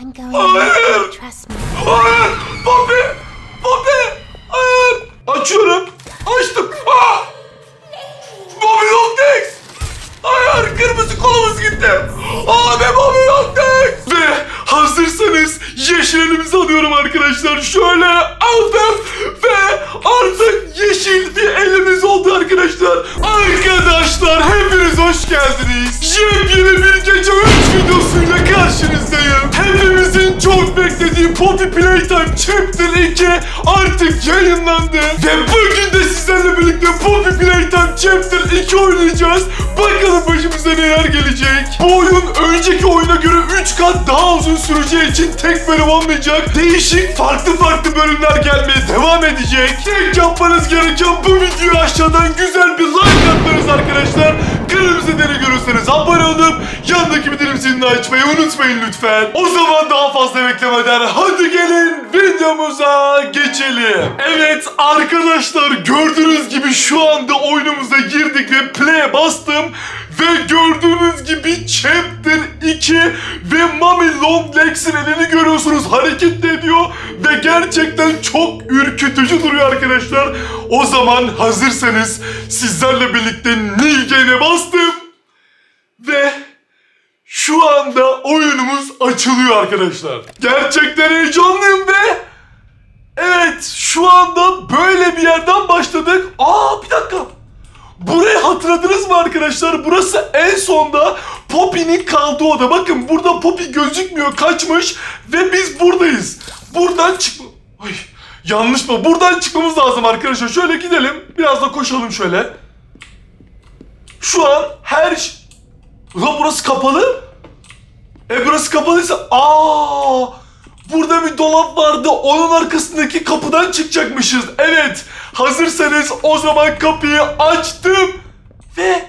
I'm going Hayır. to trust me. Hayır! Bobby! Bobby! Hayır! Açıyorum. Açtım. Aa! Bobby Longlegs! Hayır! Kırmızı kolumuz gitti. Abi Bobby Longlegs! Ve hazırsanız yeşil elimizi alıyorum arkadaşlar. Şöyle aldım ve artık yeşil bir elimiz oldu arkadaşlar. Arkadaşlar hepiniz hoş geldiniz. Yepyeni bir gece 3 videosuyla karşınızdayım. Hepimizin çok beklediği Poppy Playtime Chapter 2 artık yayınlandı. Ve bugün de sizlerle birlikte Poppy Playtime Chapter 2 oynayacağız. Bakalım başımıza neler gelecek. Bu oyun önceki oyuna göre 3 kat daha uzun süreceği için tek bölüm olmayacak. Değişik farklı farklı bölümler gelmeye devam edecek. Tek yapmanız gereken bu videoyu aşağıdan güzel bir like atmanız arkadaşlar. Kanalımıza deli görürseniz abone olup yanındaki bildirim zilini açmayı unutmayın lütfen. O zaman daha fazla beklemeden hadi gelin videomuza geçelim. Evet arkadaşlar gördüğünüz gibi şu anda oyunumuza girdik ve play'e bastım. Ve gördüğünüz gibi Chapter 2 ve Mami Longlegs'in elini görüyorsunuz hareket ediyor ve gerçekten çok ürkütücü duruyor arkadaşlar. O zaman hazırsanız sizlerle birlikte New Game'e bastım ve şu anda oyunumuz açılıyor arkadaşlar. Gerçekten heyecanlıyım ve evet şu anda böyle bir yerden başladık. Aa bir dakika. Burayı hatırladınız mı arkadaşlar? Burası en sonda Poppy'nin kaldığı oda. Bakın burada Poppy gözükmüyor, kaçmış ve biz buradayız. Buradan çık... Ay yanlış mı? Buradan çıkmamız lazım arkadaşlar. Şöyle gidelim. Biraz da koşalım şöyle. Şu an her... Ulan burası kapalı. E burası kapalıysa... Aa! Burada bir dolap vardı. Onun arkasındaki kapıdan çıkacakmışız. Evet. Hazırsanız o zaman kapıyı açtım. Ve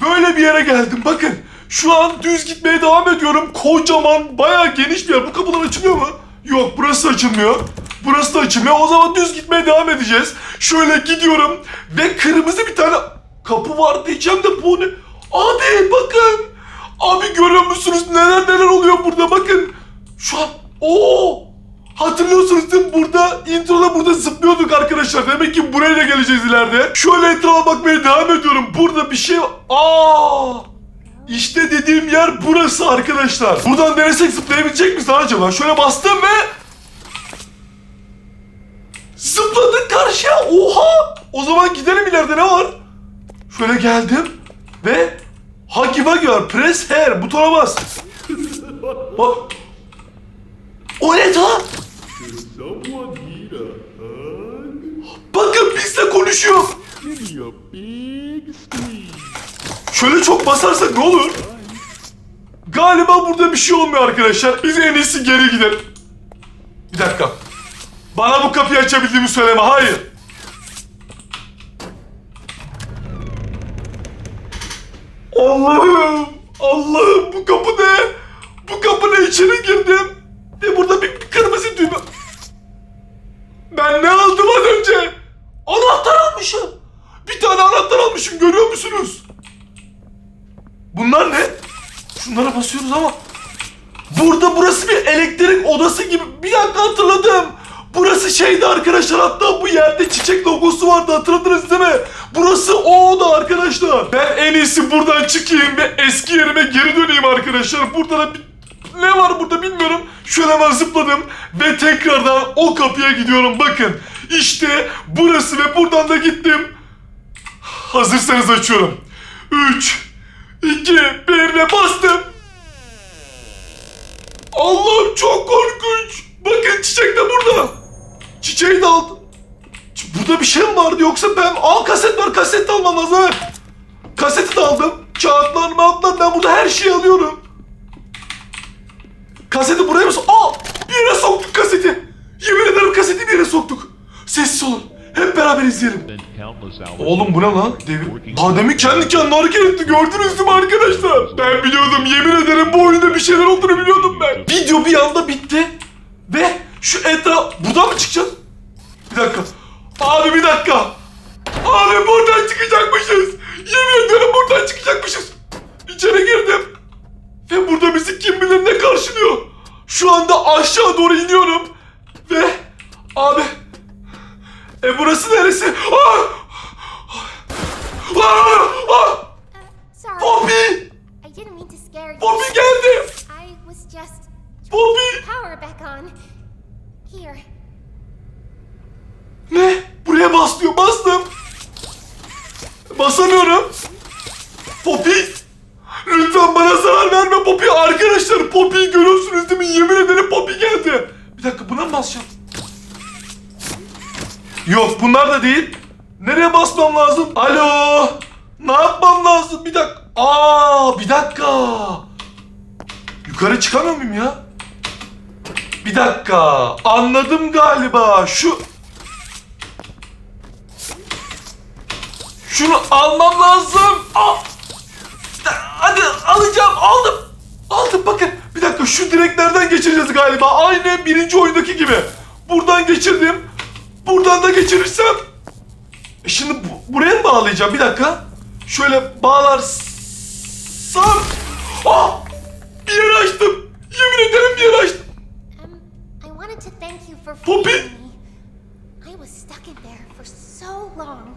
böyle bir yere geldim. Bakın. Şu an düz gitmeye devam ediyorum. Kocaman, bayağı geniş bir yer. Bu kapılar açılıyor mu? Yok, burası açılmıyor. Burası da açılmıyor. O zaman düz gitmeye devam edeceğiz. Şöyle gidiyorum. Ve kırmızı bir tane kapı var diyeceğim de bu ne? Abi bakın. Abi görüyor musunuz neler neler oluyor burada bakın. Şu an Oo! Hatırlıyorsunuz değil mi? Burada introda burada zıplıyorduk arkadaşlar. Demek ki buraya da geleceğiz ileride. Şöyle etrafa bakmaya devam ediyorum. Burada bir şey. Aa! İşte dediğim yer burası arkadaşlar. Buradan denesek zıplayabilecek miyiz acaba? Şöyle bastım ve zıpladık karşıya. Oha! O zaman gidelim ileride ne var? Şöyle geldim ve Hagi Wagi var. Press here. Butona bas. Bak. O ne lan? Someone need a hug? Bakın bizle konuşuyor. Şöyle çok basarsak ne olur? Galiba burada bir şey olmuyor arkadaşlar. Biz en iyisi geri gidelim. Bir dakika. Bana bu kapıyı açabildiğimi söyleme. Hayır. Allah'ım. Allah'ım bu kapı ne? Bu kapı ne? İçeri girdim. Ve burada bir, kırmızı düğme. Ben ne aldım az önce? Anahtar almışım. Bir tane anahtar almışım görüyor musunuz? Bunlar ne? Şunlara basıyoruz ama Burada burası bir elektrik odası gibi Bir dakika hatırladım Burası şeydi arkadaşlar hatta bu yerde çiçek logosu vardı hatırladınız değil mi? Burası o oda arkadaşlar Ben en iyisi buradan çıkayım ve eski yerime geri döneyim arkadaşlar Burada da bir... Ne var burada bilmiyorum Şöyle hemen zıpladım Ve tekrardan o kapıya gidiyorum bakın İşte burası ve buradan da gittim Hazırsanız açıyorum 3 2 1'le bastım. Allah'ım çok korkunç. Bakın çiçek de burada. Çiçeği de aldım. Burada bir şey mi vardı yoksa ben... Aa kaset var kaset de almam lazım. Kaseti de aldım. Kağıtlar mağıtlar ben burada her şeyi alıyorum. Kaseti buraya mı sok... Aa bir yere soktuk kaseti. Yemin ederim kaseti bir yere soktuk. Sessiz olun. Hep beraber izleyelim. Oğlum bu ne lan? Devir. Daha demin kendi kendine hareket etti gördünüz mü arkadaşlar? Ben biliyordum yemin ederim bu oyunda bir şeyler olduğunu biliyordum ben. Video bir anda bitti. Ve şu etraf... Buradan mı çıkacağız? Bir dakika. Abi bir dakika. Abi buradan çıkacakmışız. Yemin ederim buradan çıkacakmışız. İçeri girdim. Ve burada bizi kim bilir ne karşılıyor. Şu anda aşağı doğru iniyorum. Ve abi e burası neresi? Ah! Ah! Ah! Poppy! You. Poppy geldi. Poppy! power back on. Here. Ne? Buraya bas diyor. Bastım. Basamıyorum. Poppy! Lütfen bana zarar verme Poppy. Arkadaşlar Poppy'yi görüyorsunuz değil mi? Yemin ederim Poppy geldi. Bir dakika buna mı basacağım? Yok bunlar da değil. Nereye basmam lazım? Alo! Ne yapmam lazım? Bir dakika. Aa, bir dakika. Yukarı çıkamıyor muyum ya? Bir dakika. Anladım galiba. Şu Şunu almam lazım. Al. Hadi alacağım. Aldım. Aldım bakın. Bir dakika şu direklerden geçireceğiz galiba. Aynı birinci oyundaki gibi. Buradan geçirdim. Buradan da geçirirsem. E şimdi bu- buraya mı bağlayacağım? Bir dakika. Şöyle bağlarsam. Ah! Bir yer açtım. Yemin ederim bir yer açtım. Um, Poppy! I was stuck in there for so long.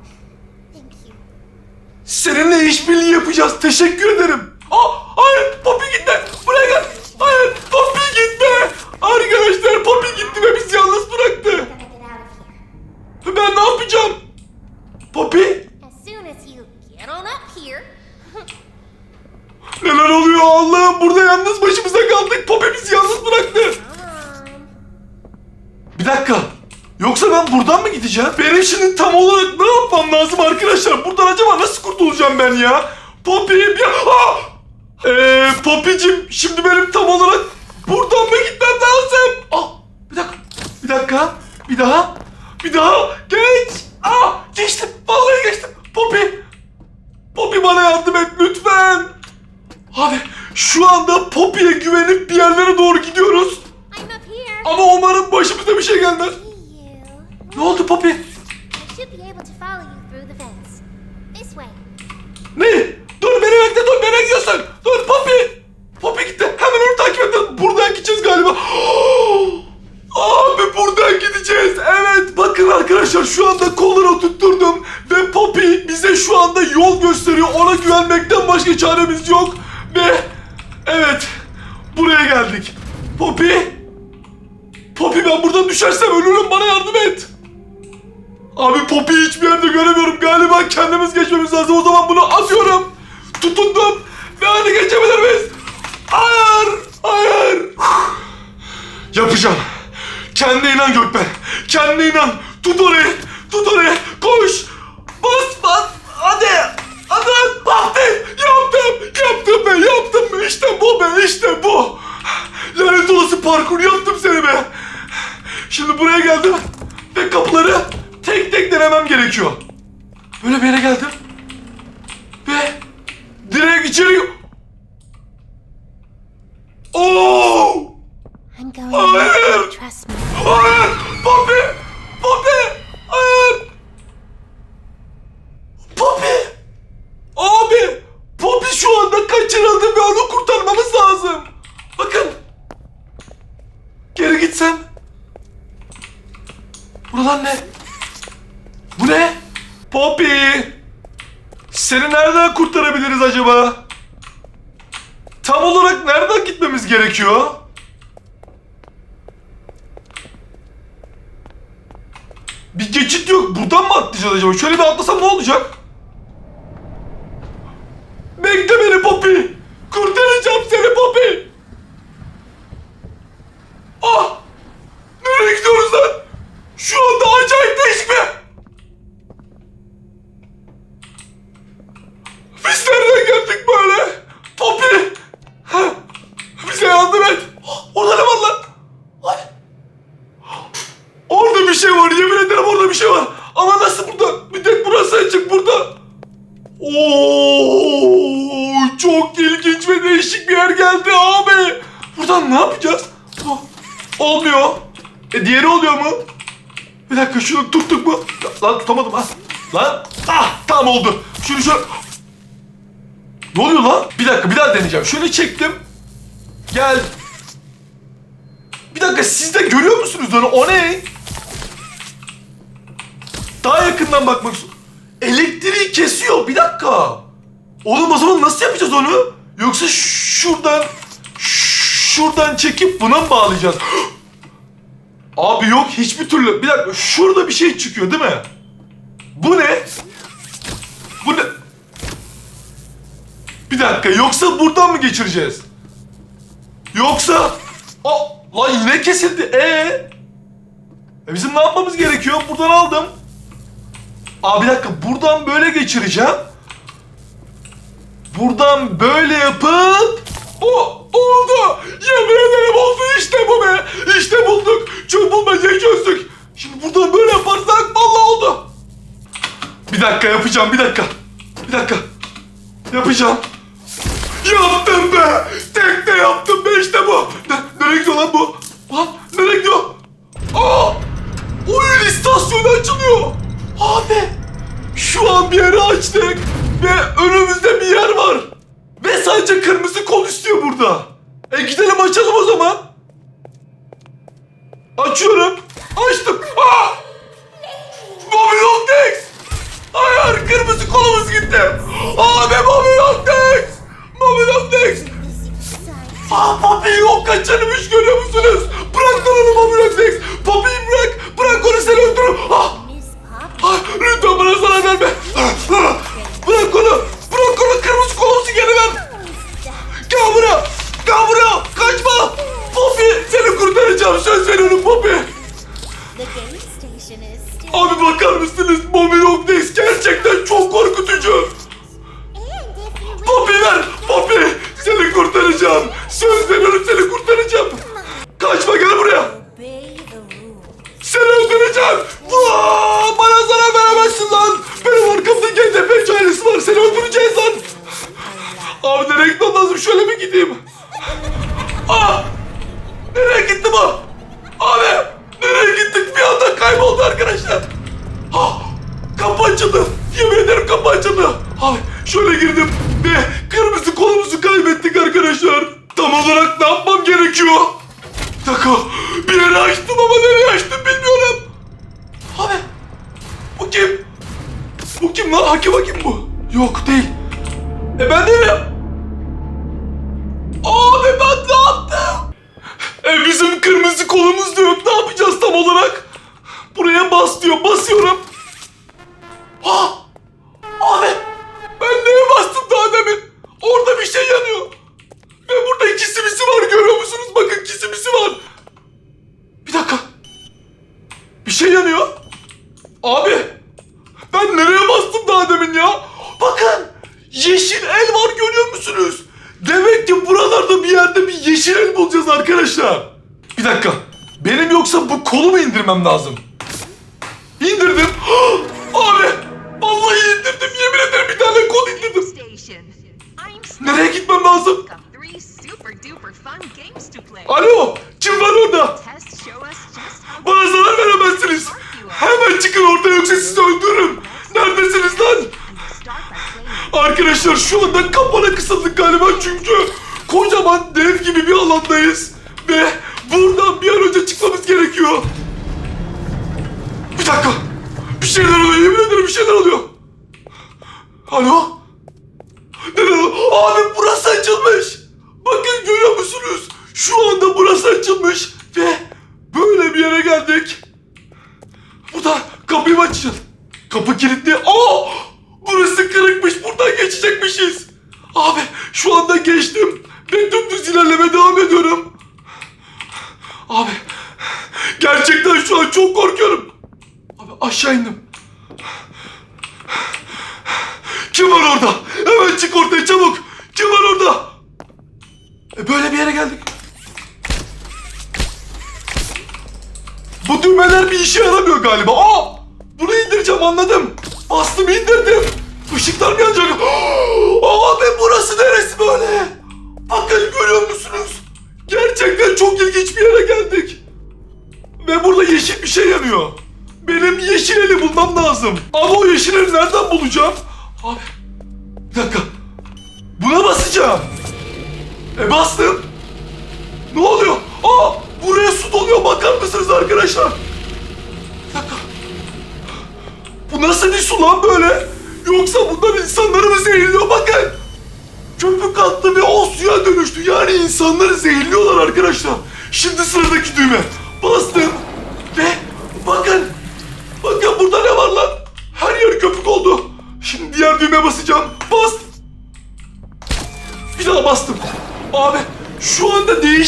Seninle işbirliği yapacağız. Teşekkür ederim. Aa, hayır Poppy gitme. Buraya gel. Hayır Poppy gitme. Arkadaşlar Poppy gitti ve bizi yalnız bıraktı. Ben ne yapacağım? Poppy? Neler oluyor Allah'ım? Burada yalnız başımıza kaldık. Poppy bizi yalnız bıraktı. Bir dakika. Yoksa ben buradan mı gideceğim? Benim şimdi tam olarak ne yapmam lazım arkadaşlar? Buradan acaba nasıl kurtulacağım ben ya? Poppy bir... Ah! Eee Poppy'cim şimdi benim tam olarak buradan mı gitmem lazım? Ah bir dakika. Bir dakika. Bir daha. Bir daha. Geç. Ah geçtim. Vallahi geçtim. Poppy. Poppy bana yardım et lütfen. Hadi şu anda Poppy'ye güvenip bir yerlere doğru gidiyoruz. Ama umarım başımıza bir şey gelmez. Ne oldu Poppy? Ne? Dur beni bekle dur nereye gidiyorsun? Dur Poppy. Poppy gitti. Hemen onu takip edelim. Buradan gideceğiz galiba. Abi buradan gideceğiz. Evet bakın arkadaşlar şu anda kolları tutturdum. Ve Poppy bize şu anda yol gösteriyor. Ona güvenmekten başka çaremiz yok. Ve evet buraya geldik. Poppy. Poppy ben buradan düşersem ölürüm bana yardım et. Abi Poppy'yi hiçbir yerde göremiyorum. Galiba kendimiz geçmemiz lazım. O zaman bunu atıyorum. Tutundum. Ve hadi geçebilir miyiz? Hayır. Hayır. Yapacağım. Kendine inan Gökben. Kendine inan. Tut orayı. Tut orayı. Koş. Bas bas. Hadi. Hadi. Hadi. Yaptım. Yaptım be. Yaptım. İşte bu be. İşte bu. Lanet olası parkur yaptım seni be. Şimdi buraya geldim. Ve kapıları tek tek denemem gerekiyor. Böyle bir yere geldim. Ve direkt içeri... Oo! Hayır. Hayır! Poppy! Poppy! Hayır! Poppy! Abi! Poppy şu anda kaçırıldı ve onu kurtarmamız lazım. Bakın. Geri gitsem. Buralar ne? Ne? Poppy! Seni nereden kurtarabiliriz acaba? Tam olarak nereden gitmemiz gerekiyor? Bir geçit yok. Buradan mı atlayacağız acaba? Şöyle bir atlasam ne olacak? Bekle beni Poppy. Kurtaracağım seni Poppy. Ah! Nereye gidiyoruz lan? Şu anda acayip değişik bir... Biz nereden geldik böyle? Poppy! Ha? Bize yardım et. Ah, Orada ne var lan? Ay. Orada bir şey var yemin ederim orada bir şey var. Ama nasıl burada? Bir tek burası açık burada. Oo, çok ilginç ve değişik bir yer geldi abi. Buradan ne yapacağız? Oh, Olmuyor. E diğeri oluyor mu? Bir dakika şunu tuttuk mu? Lan tutamadım ha. Lan ah tam oldu. Şunu şöyle... Ne oluyor lan? Bir dakika bir daha deneyeceğim. Şöyle çektim. Gel. dakika siz de görüyor musunuz onu? O ne? Daha yakından bakmak Elektriği kesiyor. Bir dakika. Oğlum o zaman nasıl yapacağız onu? Yoksa şuradan şuradan çekip buna mı bağlayacağız? Abi yok hiçbir türlü. Bir dakika şurada bir şey çıkıyor değil mi? Bu ne? Bu ne? Bir dakika yoksa buradan mı geçireceğiz? Yoksa... Aa, lan yine kesildi. Ee? E bizim ne yapmamız gerekiyor? Buradan aldım. Aa bir dakika buradan böyle geçireceğim. Buradan böyle yapıp... O oldu. Yemin ederim oldu işte bu be. İşte bulduk. Çok bulmacayı çözdük. Şimdi buradan böyle yaparsak vallahi oldu. Bir dakika yapacağım bir dakika. Bir dakika. Yapacağım. Yaptım be! Tekte yaptım be işte Şöyle bas diyor. Basıyorum. Ha! Abi! Ben neye bastım daha demin? Orada bir şey yanıyor. Ve burada iki simisi var görüyor musunuz? Bakın iki simisi var. Bir dakika. Bir şey yanıyor. Abi! Ben nereye bastım daha demin ya? Bakın! Yeşil el var görüyor musunuz? Demek ki buralarda bir yerde bir yeşil el bulacağız arkadaşlar. Bir dakika. Benim yoksa bu kolu mu indirmem lazım? Nereye gitmem lazım? Alo! Kim var orada? Bana zarar veremezsiniz. Hemen çıkın ortaya yoksa sizi öldürürüm. Neredesiniz lan? Arkadaşlar şu anda kapana kısıldık galiba çünkü kocaman dev gibi bir alandayız. Ve buradan bir an önce çıkmamız gerekiyor. Bir dakika. Bir şeyler oluyor yemin ederim bir şeyler oluyor. Alo? Abi burası açılmış. Bakın görüyor musunuz? Şu anda burası açılmış ve böyle bir yere geldik. Burada kapıyı açacağız? Kapı kilitli. Aa! Burası kırıkmış. Buradan geçecekmişiz. Abi şu anda geçtim. Ve dümdüz ilerleme devam ediyorum. Abi gerçekten şu an çok korkuyorum. Abi aşağı indim. Kim var orada? Hemen çık ortaya çabuk. Kim var orada? E böyle bir yere geldik. Bu düğmeler bir işe yaramıyor galiba. Aa! Bunu indireceğim anladım. Bastım indirdim. Işıklar yanacak? Abi burası neresi böyle? Bakın görüyor musunuz? Gerçekten çok ilginç bir yere geldik. Ve burada yeşil bir şey yanıyor. Benim yeşil eli bulmam lazım. Ama o yeşil eli nereden bulacağım? Abi bir dakika. Buna basacağım. E bastım. Ne oluyor? Aa buraya su doluyor arkadaşlar. Bir dakika. Bu nasıl bir su lan böyle? Yoksa bunlar insanları mı zehirliyor? Bakın. Köpük attı ve o suya dönüştü. Yani insanları zehirliyorlar arkadaşlar. Şimdi sıradaki düğme. Bastım.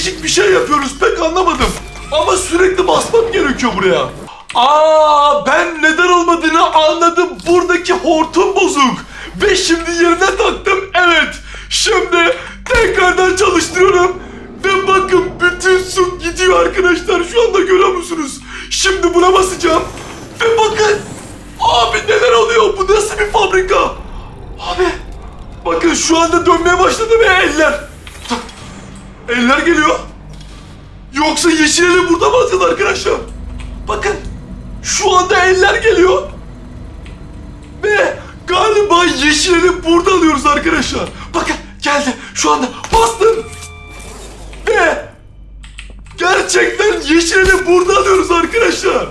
Değişik bir şey yapıyoruz. Pek anlamadım. Ama sürekli basmam gerekiyor buraya. Aa ben neden olmadığını anladım. Buradaki hortum bozuk. Ve şimdi yerine taktım. Evet. Şimdi tekrardan çalıştırıyorum. Ve bakın bütün su gidiyor arkadaşlar. Şu anda görüyor musunuz? Şimdi buna basacağım. Ve bakın. Abi neler oluyor? Bu nasıl bir fabrika? Abi. Bakın şu anda dönmeye başladı ve eller. Eller geliyor. Yoksa yeşil eli burada atıyorlar arkadaşlar? Bakın. Şu anda eller geliyor. Ve galiba yeşil eli burada alıyoruz arkadaşlar. Bakın geldi. Şu anda bastım. Ve gerçekten yeşil eli burada alıyoruz arkadaşlar.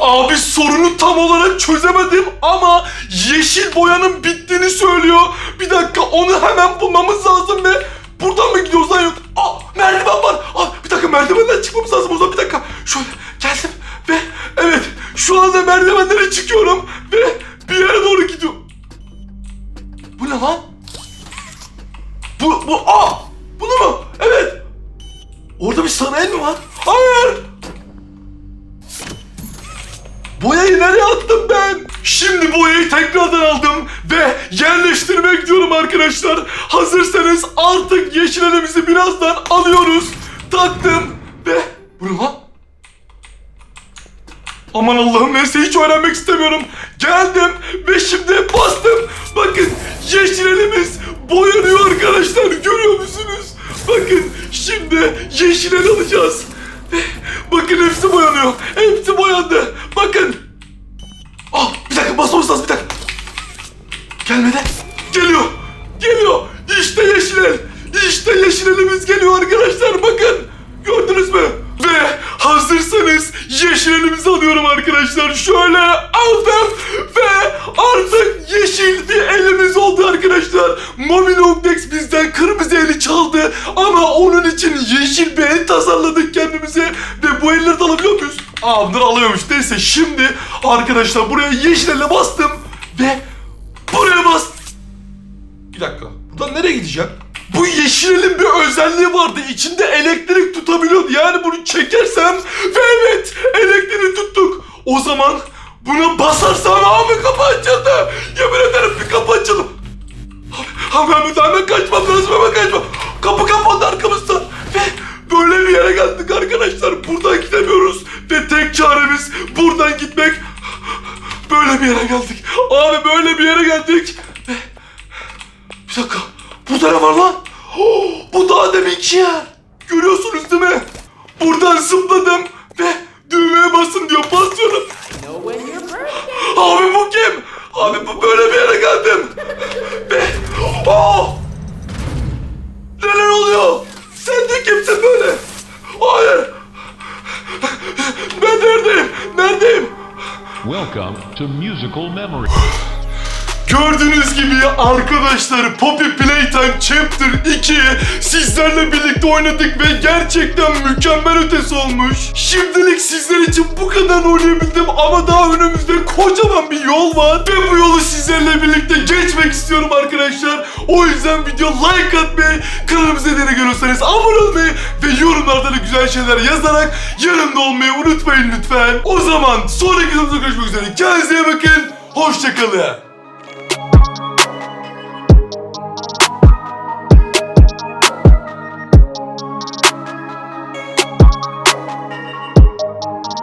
Abi sorunu tam olarak çözemedim ama yeşil boyanın bittiğini söylüyor. Bir dakika onu hemen bulmamız lazım ve buradan mı gidiyoruz lan yok? Aa merdiven var. Geldim ve şimdi bastım. Bakın yeşil elimiz boyanıyor arkadaşlar görüyor musunuz? Bakın şimdi yeşil el alacağız. Bakın hepsi boyanıyor. Hepsi boyandı. Bakın. Ah bir dakika basmamız lazım bir dakika. Gelmedi. Geliyor. Geliyor. İşte yeşil el. İşte yeşil elimiz geliyor arkadaşlar bakın. Gördünüz mü? Ve hazırsanız yeşil elimizi alıyorum arkadaşlar. Şöyle aldım ve artık yeşil bir elimiz oldu arkadaşlar. Mobil Ogdex bizden kırmızı eli çaldı ama onun için yeşil bir el tasarladık kendimize ve bu elleri de alabiliyor muyuz? Aa alıyormuş. Neyse şimdi arkadaşlar buraya yeşil elle bastım ve buraya bastım. Bir dakika. Buradan nereye gideceğim? Yeşilin bir özelliği vardı. İçinde elektrik tutabiliyordu. Yani bunu çekersem ve evet elektriği tuttuk. O zaman buna basarsam abi kapı açıldı. Yemin ederim bir kapı açıldı. Abi, hemen, hemen kaçmam lazım hemen kaçmam. Kapı kapandı arkamızdan. Ve böyle bir yere geldik arkadaşlar. Buradan gidemiyoruz. Ve tek çaremiz buradan gitmek. Böyle bir yere geldik. Abi böyle bir yere geldik. Bir dakika. Burada ne var lan? Bu daha deminki yer. Görüyorsunuz değil mi? Buradan zıpladım ve düğmeye basın diyor. Basıyorum. Abi bu kim? Abi bu böyle bir yere geldim. Ve... Oh! Neler oluyor? Sen de kimsin böyle? Hayır. Ben neredeyim? Neredeyim? Welcome to Musical Memory. Gördüğünüz gibi arkadaşlar Poppy Playtime Chapter 2 sizlerle birlikte oynadık ve gerçekten mükemmel ötesi olmuş. Şimdilik sizler için bu kadar oynayabildim ama daha önümüzde kocaman bir yol var ve bu yolu sizlerle birlikte geçmek istiyorum arkadaşlar. O yüzden video like atmayı, kanalımıza yeni görürseniz abone olmayı ve yorumlarda da güzel şeyler yazarak yanımda olmayı unutmayın lütfen. O zaman sonraki videomuzda görüşmek üzere. Kendinize iyi bakın. Hoşçakalın.